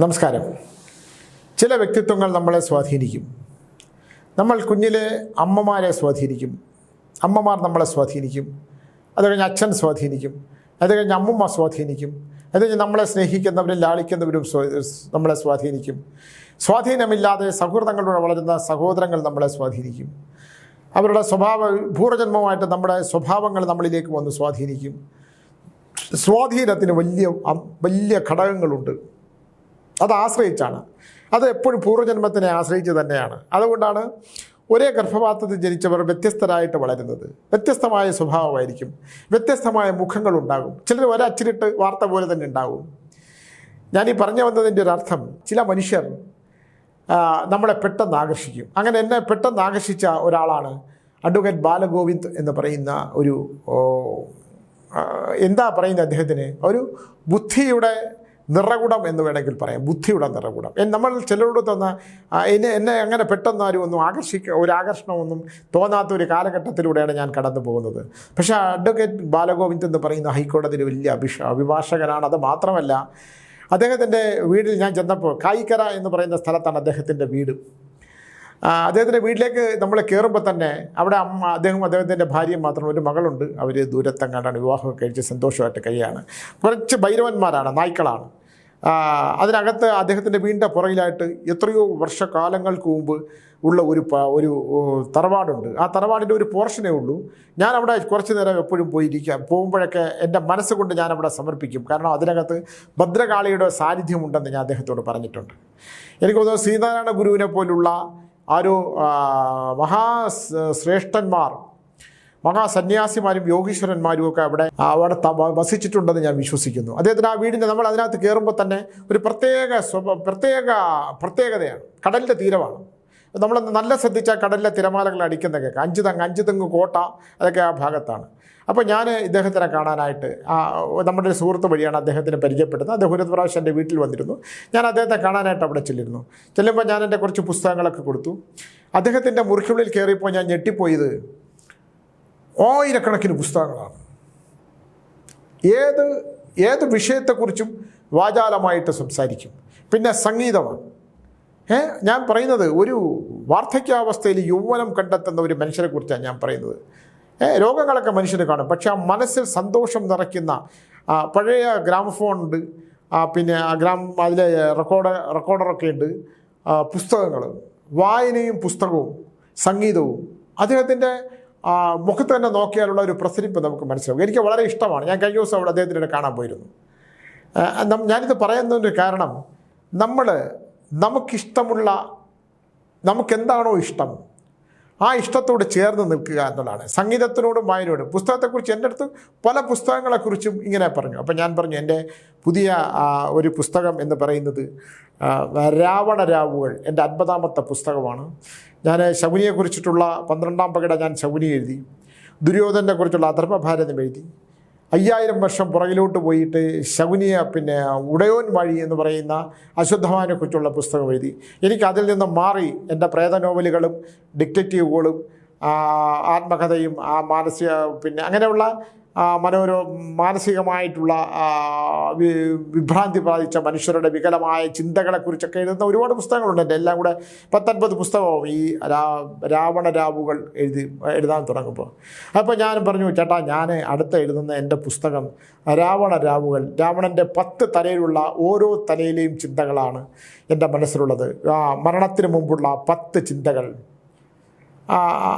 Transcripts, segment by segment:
നമസ്കാരം. ചില വ്യക്തിത്വങ്ങൾ നമ്മളെ സ്വാധീനിക്കും. നമ്മൾ കുഞ്ഞിലെ അമ്മമാരെ സ്വാധീനിക്കും. അമ്മമാർ നമ്മളെ സ്വാധീനിക്കും. അത് കഴിഞ്ഞ് അച്ഛൻ സ്വാധീനിക്കും. അത് കഴിഞ്ഞ് അമ്മമ്മ സ്വാധീനിക്കും. അത് കഴിഞ്ഞ് നമ്മളെ സ്നേഹിക്കുന്നവരും ലാളിക്കുന്നവരും നമ്മളെ സ്വാധീനിക്കും. സ്വാധീനമില്ലാതെ സൗഹൃദങ്ങളിലൂടെ വളരുന്ന സഹോദരങ്ങൾ നമ്മളെ സ്വാധീനിക്കും. അവരുടെ സ്വഭാവ പൂർവജന്മമായിട്ട് നമ്മുടെ സ്വഭാവങ്ങൾ നമ്മളിലേക്ക് വന്ന് സ്വാധീനിക്കും. സ്വാധീനത്തിന് വലിയ വലിയ ഘടകങ്ങളുണ്ട്. അത് ആശ്രയിച്ചാണ്. അത് എപ്പോഴും പൂർവജന്മത്തിനെ ആശ്രയിച്ച് തന്നെയാണ്. അതുകൊണ്ടാണ് ഒരേ ഗർഭപാത്രത്തിൽ ജനിച്ചവർ വ്യത്യസ്തരായിട്ട് വളരുന്നത്. വ്യത്യസ്തമായ സ്വഭാവമായിരിക്കും. വ്യത്യസ്തമായ മുഖങ്ങളുണ്ടാകും. ചിലർ ഒരച്ചിലിട്ട് വാർത്ത പോലെ തന്നെ ഉണ്ടാകും. ഞാൻ ഈ പറഞ്ഞു വന്നതിന്റെ ഒരു അർത്ഥം ചില മനുഷ്യർ നമ്മളെ പെട്ടെന്ന് ആകർഷിക്കും. അങ്ങനെ എന്നെ പെട്ടെന്ന് ആകർഷിച്ച ഒരാളാണ് അഡ്വക്കേറ്റ് ബാലഗോവിന്ദ് എന്ന് പറയുന്ന ഒരു എന്താ പറയുന്നത് അദ്ദേഹത്തിന്? ഒരു ബുദ്ധിയുടെ നിറകുടം എന്ന് വേണമെങ്കിൽ പറയാം ബുദ്ധിയുടെ നിറകുടം. നമ്മൾ ചിലരോട് തന്ന എന്നെ എന്നെ അങ്ങനെ പെട്ടെന്ന് ആരും ഒന്നും ആകർഷിക്ക ഒരു ആകർഷണമൊന്നും തോന്നാത്ത ഒരു കാലഘട്ടത്തിലൂടെയാണ് ഞാൻ കടന്നു പോകുന്നത്. പക്ഷേ അഡ്വക്കേറ്റ് ബാലഗോവിന്ദ് എന്ന് പറയുന്ന ഹൈക്കോടതിയിൽ വലിയ അഭിഷ അഭിഭാഷകനാണ്. അത് മാത്രമല്ല അദ്ദേഹത്തിന്റെ വീട്ടിൽ ഞാൻ ചെന്നപ്പോൾ കായിക്കര എന്ന് പറയുന്ന സ്ഥലത്താണ് അദ്ദേഹത്തിന്റെ വീട്. അദ്ദേഹത്തിന്റെ വീട്ടിലേക്ക് നമ്മൾ കയറുമ്പോൾ തന്നെ അവിടെ അമ്മ അദ്ദേഹം അദ്ദേഹത്തിന്റെ ഭാര്യയും മാത്രം ഒരു മകളുണ്ട്. അവർ ദൂരത്തെങ്ങാണ്ടാണ് വിവാഹമൊക്കെ കഴിച്ച് സന്തോഷമായിട്ട് കഴിയാണ്. കുറച്ച് ഭൈരവന്മാരാണ് നായ്ക്കളാണ്. അതിനകത്ത് അദ്ദേഹത്തിന്റെ വീടിന്റെ പുറകിലായിട്ട് എത്രയോ വർഷക്കാലങ്ങൾക്ക് മുമ്പ് ഉള്ള ഒരു ഒരു തറവാടുണ്ട്. ആ തറവാടിന്റെ ഒരു പോർഷനേ ഉള്ളൂ. ഞാൻ അവിടെ കുറച്ച് നേരം എപ്പോഴും പോയിരിക്കാം. പോകുമ്പോഴൊക്കെ എന്റെ മനസ്സുകൊണ്ട് ഞാൻ അവിടെ സമർപ്പിക്കും. കാരണം അതിനകത്ത് ഭദ്രകാളിയുടെ സാന്നിധ്യമുണ്ടെന്ന് ഞാൻ അദ്ദേഹത്തോട് പറഞ്ഞിട്ടുണ്ട്. എനിക്ക് തോന്നുന്നു ശ്രീനാരായണ ഗുരുവിനെ പോലുള്ള ആ ഒരു മഹാ ശ്രേഷ്ഠന്മാർ മഹാസന്യാസിമാരും യോഗീശ്വരന്മാരും ഒക്കെ അവിടെ അവിടെ വസിച്ചിട്ടുണ്ടെന്ന് ഞാൻ വിശ്വസിക്കുന്നു. അദ്ദേഹത്തിന് ആ വീടിന്റെ നമ്മൾ അതിനകത്ത് കയറുമ്പോൾ തന്നെ ഒരു പ്രത്യേക സ്വഭ പ്രത്യേക പ്രത്യേകതയാണ്. കടലിന്റെ തീരമാണ്. നമ്മൾ നല്ല ശ്രദ്ധിച്ചാൽ കടലിലെ തിരമാലകൾ അടിക്കുന്ന കേൾക്കാം. അഞ്ച് തെങ്ങ് അഞ്ച് തെങ്ങ് കോട്ട അതൊക്കെ ആ ഭാഗത്താണ്. അപ്പോൾ ഞാൻ ഇദ്ദേഹത്തിനെ കാണാനായിട്ട് നമ്മുടെ ഒരു സുഹൃത്ത് വഴിയാണ് അദ്ദേഹത്തിന് പരിചയപ്പെടുന്നത്. അദ്ദേഹം ഒരു പ്രാവശ്യം എന്റെ വീട്ടിൽ വന്നിരുന്നു. ഞാൻ അദ്ദേഹത്തെ കാണാനായിട്ട് അവിടെ ചെല്ലിരുന്നു. ചെല്ലുമ്പോൾ ഞാൻ എന്റെ കുറച്ച് പുസ്തകങ്ങളൊക്കെ കൊടുത്തു. അദ്ദേഹത്തിന്റെ മുറിക്കുള്ളിൽ കയറിയപ്പോൾ ഞാൻ ഞെട്ടിപ്പോയത് ആയിരക്കണക്കിന് പുസ്തകങ്ങളാണ്. ഏത് ഏത് വിഷയത്തെക്കുറിച്ചും വാചാലമായിട്ട് സംസാരിക്കും. പിന്നെ സംഗീതമാണ്. ഏ ഞാൻ പറയുന്നത് ഒരു വാർദ്ധക്യാവസ്ഥയിൽ യൗവനം കണ്ടെത്തുന്ന ഒരു മനുഷ്യനെക്കുറിച്ചാണ് ഞാൻ പറയുന്നത്. രോഗങ്ങളൊക്കെ മനുഷ്യന് കാണും. പക്ഷേ ആ മനസ്സിൽ സന്തോഷം നിറയ്ക്കുന്ന പഴയ ഗ്രാമഫോൺ ഉണ്ട്. പിന്നെ ഗ്രാം അതിലെ റെക്കോർഡ് റെക്കോർഡറൊക്കെ ഉണ്ട്. പുസ്തകങ്ങൾ. വായനയും പുസ്തകവും സംഗീതവും. അദ്ദേഹത്തിന്റെ മുഖത്ത് തന്നെ നോക്കിയാലുള്ള ഒരു പ്രസരിപ്പ് നമുക്ക് മനസ്സിലാവും. എനിക്ക് വളരെ ഇഷ്ടമാണ്. ഞാൻ കഴിഞ്ഞ ദിവസം അവിടെ അദ്ദേഹത്തിനെ കാണാൻ പോയിരുന്നു. ഞാനിത് പറയുന്നതിന്റെ കാരണം നമ്മൾ നമുക്കിഷ്ടമുള്ള നമുക്കെന്താണോ ഇഷ്ടം ആ ഇഷ്ടത്തോട് ചേർന്ന് നിൽക്കുക എന്നുള്ളതാണ്. സംഗീതത്തിനോടും വായനയോടും. പുസ്തകത്തെക്കുറിച്ച് എന്റെ അടുത്ത് പല പുസ്തകങ്ങളെക്കുറിച്ചും ഇങ്ങനെ പറഞ്ഞു. അപ്പം ഞാൻ പറഞ്ഞു എന്റെ പുതിയ ഒരു പുസ്തകം എന്ന് പറയുന്നത് ആ, രാവണരാവുകൾ എന്റെ അൻപതാമത്തെ പുസ്തകമാണ്. ഞാൻ ശകുനിയെക്കുറിച്ചിട്ടുള്ള പന്ത്രണ്ടാം പകിട ഞാൻ ശകുനി എഴുതി ദുര്യോധനെ കുറിച്ചുള്ള അധർമ്മഭാരതം എഴുതി. അയ്യായിരം വർഷം പുറകിലോട്ട് പോയിട്ട് ശകുനിയ പിന്നെ ഉടയോൻ വഴി എന്ന് പറയുന്ന അശുദ്ധമാനെ കുറിച്ചുള്ള പുസ്തകം എഴുതി. എനിക്ക് അതിൽ നിന്ന് മാറി എന്റെ പ്രേത നോവലുകളും ഡിക്റ്റേറ്റീവുകളും ആത്മകഥയും ആ മാനസിക പിന്നെ അങ്ങനെയുള്ള മനോരോ മാനസികമായിട്ടുള്ള വിഭ്രാന്തി ബാധിച്ച മനുഷ്യരുടെ വികലമായ ചിന്തകളെക്കുറിച്ചൊക്കെ എഴുതുന്ന ഒരുപാട് പുസ്തകങ്ങളുണ്ട്. എന്റെ എല്ലാം കൂടെ പത്തൊൻപത് പുസ്തകവും ഈ രാവണ രാവുകൾ എഴുതി എഴുതാൻ തുടങ്ങുമ്പോൾ. അപ്പോൾ ഞാൻ പറഞ്ഞു ചേട്ടാ ഞാൻ അടുത്ത് എഴുതുന്ന എന്റെ പുസ്തകം രാവണ രാവുകൾ. രാവണന്റെ പത്ത് തലയിലുള്ള ഓരോ തലയിലെയും ചിന്തകളാണ് എന്റെ മനസ്സിലുള്ളത്. ആ, മരണത്തിന് മുമ്പുള്ള പത്ത് ചിന്തകൾ.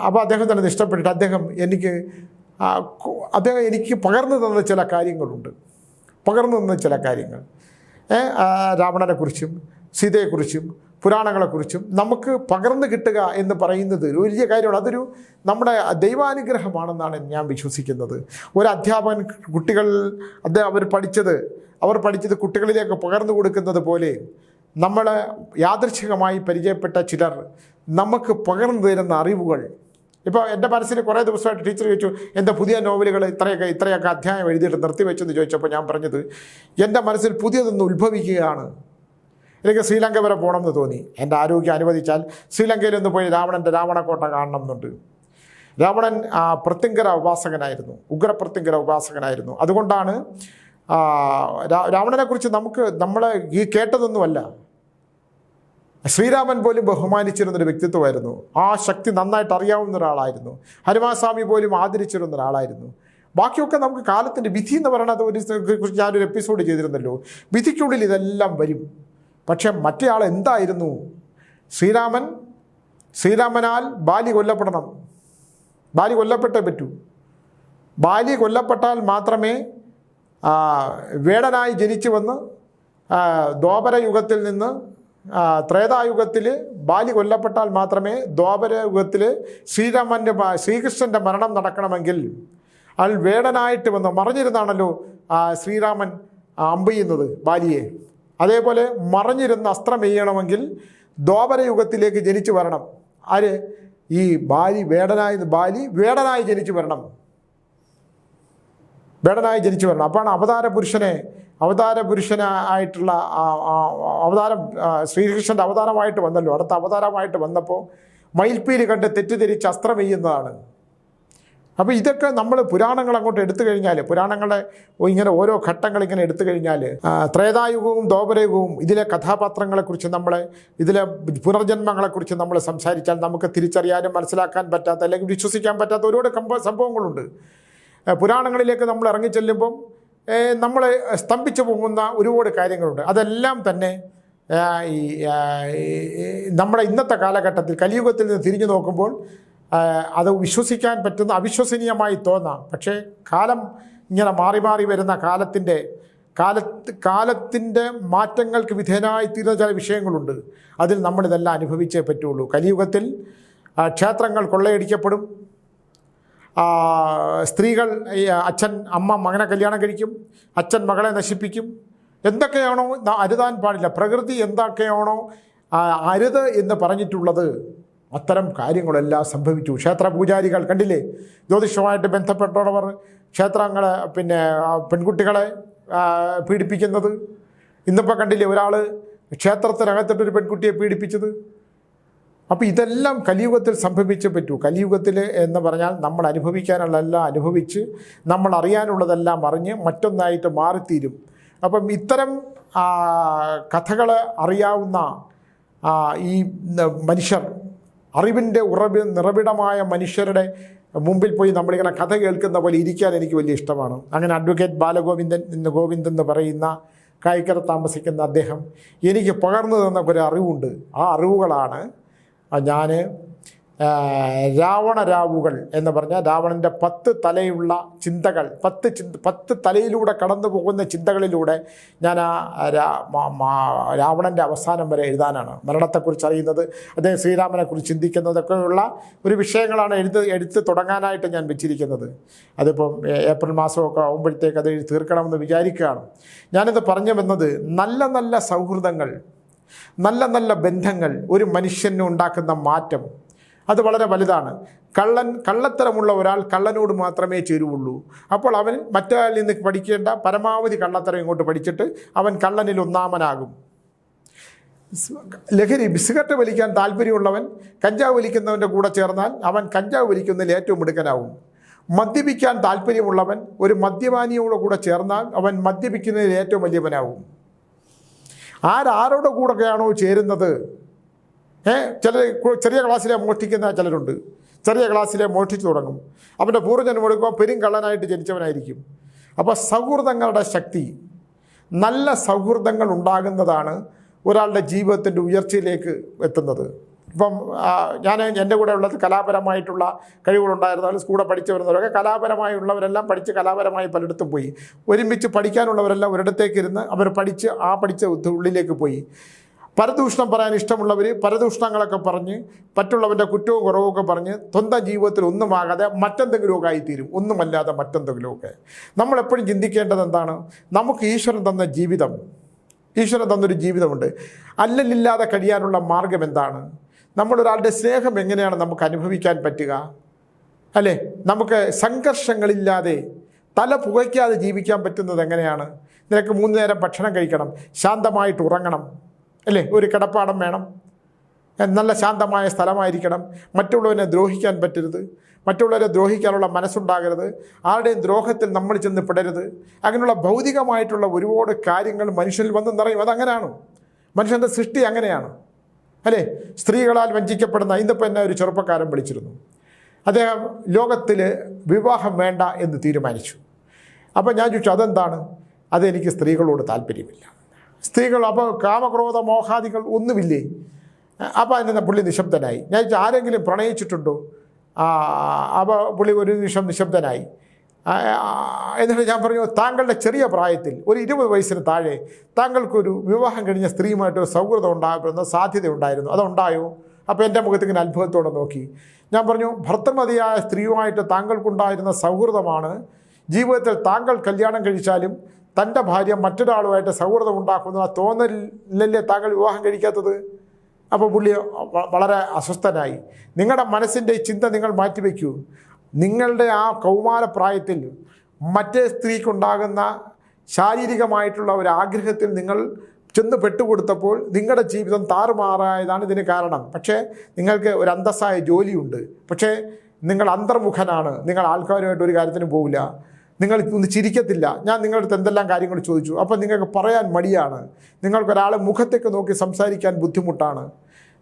അപ്പോൾ അദ്ദേഹം തന്നെ ഇഷ്ടപ്പെട്ടിട്ട് അദ്ദേഹം എനിക്ക് അദ്ദേഹം എനിക്ക് പകർന്നു തന്ന ചില കാര്യങ്ങളുണ്ട്. പകർന്നു തന്ന ചില കാര്യങ്ങൾ. രാവണനെക്കുറിച്ചും സീതയെക്കുറിച്ചും പുരാണങ്ങളെക്കുറിച്ചും നമുക്ക് പകർന്നു കിട്ടുക എന്ന് പറയുന്നത് ഒരു വലിയ കാര്യമാണ്. അതൊരു നമ്മുടെ ദൈവാനുഗ്രഹമാണെന്നാണ് ഞാൻ വിശ്വസിക്കുന്നത്. ഒരു അധ്യാപകൻ കുട്ടികൾ അദ്ദേഹം അവർ പഠിച്ചത് അവർ പഠിച്ചത് കുട്ടികളിലേക്ക് പകർന്നു കൊടുക്കുന്നത് പോലെ നമ്മൾ യാദൃച്ഛികമായി പരിചയപ്പെട്ട ചിലർ നമുക്ക് പകർന്നു തരുന്ന അറിവുകൾ ഇപ്പോൾ എന്റെ മനസ്സിൽ കുറേ ദിവസമായിട്ട് ടീച്ചർ ചോദിച്ചു എന്റെ പുതിയ നോവലുകൾ ഇത്രയൊക്കെ ഇത്രയൊക്കെ അധ്യായം എഴുതിയിട്ട് നിർത്തിവെച്ചെന്ന് ചോദിച്ചപ്പോൾ ഞാൻ പറഞ്ഞത് എന്റെ മനസ്സിൽ പുതിയതൊന്ന് ഉത്ഭവിക്കുകയാണ്. എനിക്ക് ശ്രീലങ്ക വരെ പോകണമെന്ന് തോന്നി. എന്റെ ആരോഗ്യം അനുവദിച്ചാൽ ശ്രീലങ്കയിലൊന്ന് പോയി രാവണന്റെ രാവണക്കോട്ട കാണണം എന്നുണ്ട് രാവണൻ പ്രത്യങ്കര ഉപാസകനായിരുന്നു. ഉഗ്രപ്രത്യങ്കര ഉപാസകനായിരുന്നു. അതുകൊണ്ടാണ് രാവണനെക്കുറിച്ച് നമുക്ക് നമ്മൾ ഈ കേട്ടതൊന്നുമല്ല. ശ്രീരാമൻ പോലും ബഹുമാനിച്ചിരുന്നൊരു വ്യക്തിത്വമായിരുന്നു. ആ ശക്തി നന്നായിട്ട് അറിയാവുന്ന ഒരാളായിരുന്നു. ഹനുമാസ്വാമി പോലും ആദരിച്ചിരുന്ന ഒരാളായിരുന്നു. ബാക്കിയൊക്കെ നമുക്ക് കാലത്തിന്റെ വിധി എന്ന് പറയുന്നത് ഒരു കുറിച്ച് ഞാനൊരു എപ്പിസോഡ് ചെയ്തിരുന്നല്ലോ. വിധിക്കുള്ളിൽ ഇതെല്ലാം വരും. പക്ഷേ മറ്റേ എന്തായിരുന്നു? ശ്രീരാമൻ ശ്രീരാമനാൽ ബാലി കൊല്ലപ്പെടണം. ബാലി കൊല്ലപ്പെട്ടേ പറ്റൂ. ബാലി കൊല്ലപ്പെട്ടാൽ മാത്രമേ വേടനായി ജനിച്ചു വന്ന് ദ്വാപര യുഗത്തിൽ നിന്ന് ത്രേതായുഗത്തിൽ ബാലി കൊല്ലപ്പെട്ടാൽ മാത്രമേ ദ്വാപരയുഗത്തിൽ ശ്രീരാമന്റെ ശ്രീകൃഷ്ണന്റെ മരണം നടക്കണമെങ്കിൽ അയാൾ വേടനായിട്ട് വന്ന് മറിഞ്ഞിരുന്നാണല്ലോ ശ്രീരാമൻ അമ്പെയ്യുന്നത് ബാലിയെ. അതേപോലെ മറിഞ്ഞിരുന്ന് അസ്ത്രം ദ്വാപരയുഗത്തിലേക്ക് ജനിച്ചു വരണം. ആര്? ഈ ബാലി വേടനായി ബാലി വേടനായി ജനിച്ചു വരണം. വേടനായി ജനിച്ചു വരണം. അപ്പോഴാണ് അവതാര പുരുഷനെ അവതാര പുരുഷനായിട്ടുള്ള അവതാരം ശ്രീകൃഷ്ണന്റെ അവതാരമായിട്ട് വന്നല്ലോ. അടുത്ത അവതാരമായിട്ട് വന്നപ്പോൾ മയിൽപ്പീലി കണ്ട് തെറ്റിദ്ധരിച്ച് അസ്ത്രം അപ്പോൾ ഇതൊക്കെ നമ്മൾ പുരാണങ്ങൾ അങ്ങോട്ട് എടുത്തു കഴിഞ്ഞാൽ പുരാണങ്ങളെ ഇങ്ങനെ ഓരോ ഘട്ടങ്ങൾ ഇങ്ങനെ എടുത്തു കഴിഞ്ഞാൽ ത്രേതായുഗവും ദോപരയുഗവും ഇതിലെ കഥാപാത്രങ്ങളെക്കുറിച്ച് നമ്മൾ ഇതിലെ പുനർജന്മങ്ങളെക്കുറിച്ച് നമ്മൾ സംസാരിച്ചാൽ നമുക്ക് തിരിച്ചറിയാനും മനസ്സിലാക്കാൻ പറ്റാത്ത അല്ലെങ്കിൽ വിശ്വസിക്കാൻ പറ്റാത്ത ഒരുപാട് സംഭവങ്ങളുണ്ട്. പുരാണങ്ങളിലേക്ക് നമ്മൾ ഇറങ്ങിച്ചെല്ലുമ്പം നമ്മളെ സ്തംഭിച്ചു പോകുന്ന ഒരുപാട് കാര്യങ്ങളുണ്ട്. അതെല്ലാം തന്നെ ഈ നമ്മുടെ ഇന്നത്തെ കാലഘട്ടത്തിൽ കലിയുഗത്തിൽ നിന്ന് തിരിഞ്ഞു നോക്കുമ്പോൾ അത് വിശ്വസിക്കാൻ പറ്റുന്ന അവിശ്വസനീയമായി തോന്നാം. പക്ഷേ കാലം ഇങ്ങനെ മാറി മാറി വരുന്ന കാലത്തിന്റെ കാല കാലത്തിന്റെ മാറ്റങ്ങൾക്ക് വിധേയനായി തീരുന്ന ചില വിഷയങ്ങളുണ്ട്. അതിൽ നമ്മളിതെല്ലാം അനുഭവിച്ചേ പറ്റുള്ളൂ. കലിയുഗത്തിൽ ക്ഷേത്രങ്ങൾ കൊള്ളയടിക്കപ്പെടും. സ്ത്രീകൾ ഈ അച്ഛൻ അമ്മ മകനെ കല്യാണം കഴിക്കും അച്ഛൻ മകളെ നശിപ്പിക്കും. എന്തൊക്കെയാണോ അരുതാൻ പാടില്ല. പ്രകൃതി എന്തൊക്കെയാണോ അരുത് എന്ന് പറഞ്ഞിട്ടുള്ളത് അത്തരം കാര്യങ്ങളെല്ലാം സംഭവിച്ചു. ക്ഷേത്ര പൂജാരികൾ കണ്ടില്ലേ? ജ്യോതിഷവുമായിട്ട് ബന്ധപ്പെട്ടവർ ക്ഷേത്രങ്ങളെ പിന്നെ പെൺകുട്ടികളെ പീഡിപ്പിക്കുന്നത്. ഇന്നിപ്പോൾ കണ്ടില്ലേ ഒരാൾ ക്ഷേത്രത്തിനകത്തിട്ടൊരു പെൺകുട്ടിയെ പീഡിപ്പിച്ചത്? അപ്പോൾ ഇതെല്ലാം കലിയുഗത്തിൽ സംഭവിച്ചേ പറ്റൂ. കലിയുഗത്തിൽ എന്ന് പറഞ്ഞാൽ നമ്മൾ അനുഭവിക്കാനുള്ളതെല്ലാം അനുഭവിച്ച് നമ്മൾ അറിയാനുള്ളതെല്ലാം അറിഞ്ഞ് മറ്റൊന്നായിട്ട് മാറിത്തീരും. അപ്പം ഇത്തരം കഥകൾ അറിയാവുന്ന ഈ മനുഷ്യർ അറിവിന്റെ ഉറവി നിറവിടമായ മനുഷ്യരുടെ മുമ്പിൽ പോയി നമ്മളിങ്ങനെ കഥ കേൾക്കുന്ന പോലെ ഇരിക്കാൻ എനിക്ക് വലിയ ഇഷ്ടമാണ്. അങ്ങനെ അഡ്വക്കേറ്റ് ബാലഗോവിന്ദൻ എന്ന് ഗോവിന്ദൻ എന്ന് പറയുന്ന കായിക്കര താമസിക്കുന്ന അദ്ദേഹം എനിക്ക് പകർന്നു തന്ന ഒരു അറിവുണ്ട്. ആ അറിവുകളാണ് ഞാൻ രാവണരാവുകൾ എന്ന് പറഞ്ഞാൽ രാവണന്റെ പത്ത് തലയുള്ള ചിന്തകൾ പത്ത് ചിന്ത പത്ത് തലയിലൂടെ കടന്നു പോകുന്ന ചിന്തകളിലൂടെ ഞാൻ ആ രാവണന്റെ അവസാനം വരെ എഴുതാനാണ്. മരണത്തെക്കുറിച്ച് അറിയുന്നത് അദ്ദേഹം ശ്രീരാമനെക്കുറിച്ച് ചിന്തിക്കുന്നതൊക്കെയുള്ള ഒരു വിഷയങ്ങളാണ് എഴുത്ത് എഴുത്ത് തുടങ്ങാനായിട്ട് ഞാൻ വെച്ചിരിക്കുന്നത്. അതിപ്പം ഏപ്രിൽ മാസമൊക്കെ ആകുമ്പോഴത്തേക്ക് അത് തീർക്കണമെന്ന് വിചാരിക്കുകയാണ്. ഞാനിത് പറഞ്ഞു വന്നത് നല്ല നല്ല സൗഹൃദങ്ങൾ നല്ല നല്ല ബന്ധങ്ങൾ ഒരു മനുഷ്യന് ഉണ്ടാക്കുന്ന മാറ്റം. അത് വളരെ വലുതാണ്. കള്ളൻ കള്ളത്തരമുള്ള ഒരാൾ കള്ളനോട് മാത്രമേ ചേരുവുള്ളൂ. അപ്പോൾ അവൻ മറ്റൊരാളിൽ നിന്ന് പഠിക്കേണ്ട പരമാവധി കള്ളത്തരം ഇങ്ങോട്ട് പഠിച്ചിട്ട് അവൻ കള്ളനിൽ ഒന്നാമനാകും. ലഹരി സിഗരറ്റ് വലിക്കാൻ താല്പര്യമുള്ളവൻ കഞ്ചാവ് വലിക്കുന്നവന്റെ കൂടെ ചേർന്നാൽ അവൻ കഞ്ചാവ് വലിക്കുന്നതിൽ ഏറ്റവും മിടുക്കനാവും. മദ്യപിക്കാൻ താല്പര്യമുള്ളവൻ ഒരു മദ്യപാനിയോട് കൂടെ ചേർന്നാൽ അവൻ മദ്യപിക്കുന്നതിൽ ഏറ്റവും വലിയവനാവും. ആരാരുടെ കൂടെയൊക്കെയാണോ ചേരുന്നത്? ഏ? ചില ചെറിയ ക്ലാസ്സിലെ മോഷ്ടിക്കുന്ന ചിലരുണ്ട്. ചെറിയ ക്ലാസ്സിലെ മോഷ്ടിച്ചു തുടങ്ങും. അവന്റെ പൂർവജന്മം എടുക്കുമ്പോൾ പെരും കള്ളനായിട്ട് ജനിച്ചവനായിരിക്കും. അപ്പോൾ സൗഹൃദങ്ങളുടെ ശക്തി നല്ല സൗഹൃദങ്ങൾ ഉണ്ടാകുന്നതാണ് ഒരാളുടെ ജീവിതത്തിന്റെ ഉയർച്ചയിലേക്ക് എത്തുന്നത്. ഇപ്പം ഞാൻ എന്റെ കൂടെ ഉള്ളത് കലാപരമായിട്ടുള്ള കഴിവുകളുണ്ടായിരുന്നാലും കൂടെ പഠിച്ചു വരുന്നവരൊക്കെ കലാപരമായുള്ളവരെല്ലാം പഠിച്ച് കലാപരമായി പലയിടത്തും പോയി. ഒരുമിച്ച് പഠിക്കാനുള്ളവരെല്ലാം ഒരിടത്തേക്ക് ഇരുന്ന് അവർ പഠിച്ച് ആ പഠിച്ച ഉള്ളിലേക്ക് പോയി. പരദൂഷണം പറയാൻ ഇഷ്ടമുള്ളവർ പരദൂഷണങ്ങളൊക്കെ പറഞ്ഞ് മറ്റുള്ളവന്റെ കുറ്റവും കുറവുമൊക്കെ പറഞ്ഞ് സ്വന്തം ജീവിതത്തിൽ ഒന്നുമാകാതെ മറ്റെന്തെങ്കിലുമൊക്കെ ആയിത്തീരും ഒന്നുമല്ലാതെ മറ്റെന്തെങ്കിലുമൊക്കെ. നമ്മളെപ്പോഴും ചിന്തിക്കേണ്ടത് എന്താണ്? നമുക്ക് ഈശ്വരൻ തന്ന ജീവിതം ഈശ്വരൻ തന്നൊരു ജീവിതമുണ്ട്. അല്ലലില്ലാതെ കഴിയാനുള്ള മാർഗം എന്താണ്? നമ്മളൊരാളുടെ സ്നേഹം എങ്ങനെയാണ് നമുക്ക് അനുഭവിക്കാൻ പറ്റുക? അല്ലേ? നമുക്ക് സംഘർഷങ്ങളില്ലാതെ തല പുകയ്ക്കാതെ ജീവിക്കാൻ പറ്റുന്നത് എങ്ങനെയാണ്? നിനക്ക് മൂന്ന് നേരം ഭക്ഷണം കഴിക്കണം ശാന്തമായിട്ട് ഉറങ്ങണം അല്ലേ? ഒരു കിടപ്പാടം വേണം. നല്ല ശാന്തമായ സ്ഥലമായിരിക്കണം. മറ്റുള്ളവനെ ദ്രോഹിക്കാൻ പറ്റരുത്. മറ്റുള്ളവരെ ദ്രോഹിക്കാനുള്ള മനസ്സുണ്ടാകരുത്. ആരുടെയും ദ്രോഹത്തിൽ നമ്മൾ ചെന്ന് പെടരുത്. അങ്ങനെയുള്ള ഭൗതികമായിട്ടുള്ള ഒരുപാട് കാര്യങ്ങൾ മനുഷ്യനിൽ വന്ന് നിറയും. അതങ്ങനെയാണ്. മനുഷ്യന്റെ സൃഷ്ടി അങ്ങനെയാണ്. അല്ലേ? സ്ത്രീകളാൽ വഞ്ചിക്കപ്പെടുന്ന ഇന്നിപ്പോൾ എന്നെ ഒരു ചെറുപ്പക്കാരൻ വിളിച്ചിരുന്നു. അദ്ദേഹം ലോകത്തിൽ വിവാഹം വേണ്ട എന്ന് തീരുമാനിച്ചു. അപ്പോൾ ഞാൻ ചോദിച്ചു അതെന്താണ്? അതെനിക്ക് സ്ത്രീകളോട് താല്പര്യമില്ല. സ്ത്രീകൾ അപ്പോൾ കാമക്രോധ മോഹാദികൾ ഒന്നുമില്ലേ? അപ്പോൾ അതിന് പുള്ളി നിശബ്ദനായി. ഞാൻ ആരെങ്കിലും പ്രണയിച്ചിട്ടുണ്ടോ? അപ്പോൾ പുള്ളി ഒരു നിമിഷം നിശബ്ദനായി. എന്നിട്ട് ഞാൻ പറഞ്ഞു താങ്കളുടെ ചെറിയ പ്രായത്തിൽ ഒരു ഇരുപത് വയസ്സിന് താഴെ താങ്കൾക്കൊരു വിവാഹം കഴിഞ്ഞ സ്ത്രീയുമായിട്ട് ഒരു സൗഹൃദം ഉണ്ടാകുന്ന സാധ്യത ഉണ്ടായിരുന്നു അതുണ്ടായോ? അപ്പോൾ എന്റെ മുഖത്ത് ഇങ്ങനെ അത്ഭുതത്തോടെ നോക്കി. ഞാൻ പറഞ്ഞു ഭർത്തമതിയായ സ്ത്രീയുമായിട്ട് താങ്കൾക്കുണ്ടായിരുന്ന സൗഹൃദമാണ്. ജീവിതത്തിൽ താങ്കൾ കല്യാണം കഴിച്ചാലും തന്റെ ഭാര്യ മറ്റൊരാളുമായിട്ട് സൗഹൃദം ഉണ്ടാക്കുന്ന ആ താങ്കൾ വിവാഹം കഴിക്കാത്തത്? അപ്പോൾ പുള്ളി വളരെ അസ്വസ്ഥനായി. നിങ്ങളുടെ മനസ്സിന്റെ ചിന്ത നിങ്ങൾ മാറ്റിവെക്കൂ. നിങ്ങളുടെ ആ കൗമാരപ്രായത്തിൽ മറ്റേ സ്ത്രീക്കുണ്ടാകുന്ന ശാരീരികമായിട്ടുള്ള ഒരു ആഗ്രഹത്തിൽ നിങ്ങൾ ചെന്ന് പെട്ടുകൊടുത്തപ്പോൾ നിങ്ങളുടെ ജീവിതം താറുമാറായതാണ് ഇതിന് കാരണം. പക്ഷേ നിങ്ങൾക്ക് ഒരു അന്തസ്സായ ജോലിയുണ്ട്. പക്ഷേ നിങ്ങൾ അന്തർമുഖനാണ്. നിങ്ങൾ ആൾക്കാരുമായിട്ട് ഒരു കാര്യത്തിനും പോവില്ല. നിങ്ങൾ ഒന്ന് ചിരിക്കത്തില്ല. ഞാൻ നിങ്ങളുടെ അടുത്ത് എന്തെല്ലാം കാര്യങ്ങൾ ചോദിച്ചു? അപ്പോൾ നിങ്ങൾക്ക് പറയാൻ മടിയാണ്. നിങ്ങൾക്കൊരാളെ മുഖത്തേക്ക് നോക്കി സംസാരിക്കാൻ ബുദ്ധിമുട്ടാണ്.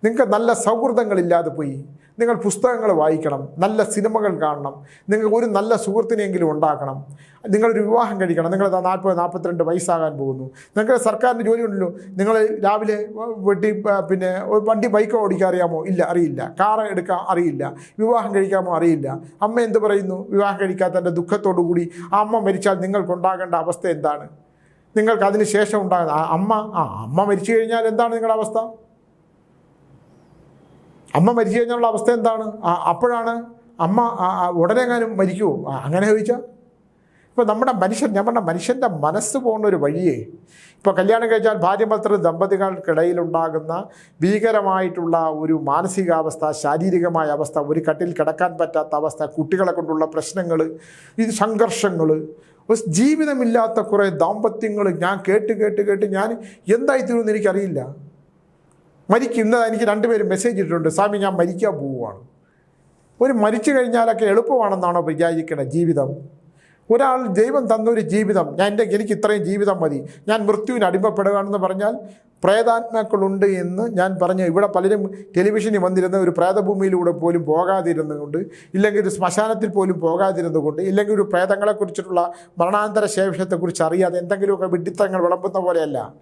നിങ്ങൾക്ക് നല്ല സൗഹൃദങ്ങളില്ലാതെ പോയി. നിങ്ങൾ പുസ്തകങ്ങൾ വായിക്കണം. നല്ല സിനിമകൾ കാണണം. നിങ്ങൾക്ക് ഒരു നല്ല സുഹൃത്തിനെങ്കിലും ഉണ്ടാക്കണം. നിങ്ങളൊരു വിവാഹം കഴിക്കണം. നിങ്ങൾ നാൽപ്പത് നാൽപ്പത്തിരണ്ട് വയസ്സാകാൻ പോകുന്നു. നിങ്ങൾക്ക് സർക്കാരിന്റെ ജോലി ഉണ്ടല്ലോ. നിങ്ങൾ രാവിലെ വെട്ടി പിന്നെ വണ്ടി ബൈക്ക് ഓടിക്കാൻ അറിയാമോ? ഇല്ല അറിയില്ല. കാർ എടുക്കാൻ അറിയില്ല. വിവാഹം കഴിക്കാമോ? അറിയില്ല. അമ്മ എന്ത് പറയുന്നു? വിവാഹം കഴിക്കാത്തതിന്റെ ദുഃഖത്തോടു കൂടി ആ അമ്മ മരിച്ചാൽ നിങ്ങൾക്കുണ്ടാകേണ്ട അവസ്ഥ എന്താണ്? നിങ്ങൾക്ക് അതിന് ശേഷം ഉണ്ടാകുന്ന അമ്മ ആ അമ്മ മരിച്ചു കഴിഞ്ഞാൽ എന്താണ് നിങ്ങളുടെ അവസ്ഥ? അമ്മ മരിച്ചു കഴിഞ്ഞുള്ള അവസ്ഥ എന്താണ്? അപ്പോഴാണ് അമ്മ ഉടനെ എങ്ങാനും മരിക്കുമോ അങ്ങനെ ചോദിച്ചാൽ ഇപ്പോൾ നമ്മുടെ മനുഷ്യൻ ഞാൻ പറഞ്ഞ മനുഷ്യന്റെ മനസ്സ് പോകുന്ന ഒരു വഴിയേ ഇപ്പോൾ കല്യാണം കഴിച്ചാൽ ഭാര്യഭർത്തൃ ദമ്പതികൾക്കിടയിലുണ്ടാകുന്ന ഭീകരമായിട്ടുള്ള ഒരു മാനസികാവസ്ഥ ശാരീരികമായ അവസ്ഥ ഒരു കട്ടിൽ കിടക്കാൻ പറ്റാത്ത അവസ്ഥ കുട്ടികളെ കൊണ്ടുള്ള പ്രശ്നങ്ങൾ ഇത് സംഘർഷങ്ങൾ ജീവിതമില്ലാത്ത കുറേ ദാമ്പത്യങ്ങൾ ഞാൻ കേട്ട് കേട്ട് കേട്ട് ഞാൻ എന്തായിത്തീരുമെന്ന് എനിക്കറിയില്ല. മരിക്കും എനിക്ക് രണ്ടുപേരും മെസ്സേജ് ഇട്ടിട്ടുണ്ട്. സ്വാമി ഞാൻ മരിക്കാൻ പോവുകയാണ്. ഒരു മരിച്ചു കഴിഞ്ഞാലൊക്കെ എളുപ്പമാണെന്നാണോ വിചാരിക്കണത് ജീവിതം? ഒരാൾ ദൈവം തന്നൊരു ജീവിതം. ഞാൻ എന്റെ എനിക്ക് ഇത്രയും ജീവിതം മതി. ഞാൻ മൃത്യുവിന് അടിമപ്പെടുകയാണെന്ന് പറഞ്ഞാൽ പ്രേതാത്മാക്കളുണ്ട് എന്ന് ഞാൻ പറഞ്ഞു. ഇവിടെ പലരും ടെലിവിഷനിൽ വന്നിരുന്ന ഒരു പ്രേതഭൂമിയിലൂടെ പോലും പോകാതിരുന്നുകൊണ്ട് ഇല്ലെങ്കിൽ ഒരു ശ്മശാനത്തിൽ പോലും പോകാതിരുന്നുകൊണ്ട് ഇല്ലെങ്കിൽ ഒരു പ്രേതങ്ങളെക്കുറിച്ചിട്ടുള്ള മരണാന്തര ശേഷത്തെക്കുറിച്ച് അറിയാതെ എന്തെങ്കിലുമൊക്കെ വിഡിത്തങ്ങൾ വിളമ്പുന്ന പോലെയല്ല.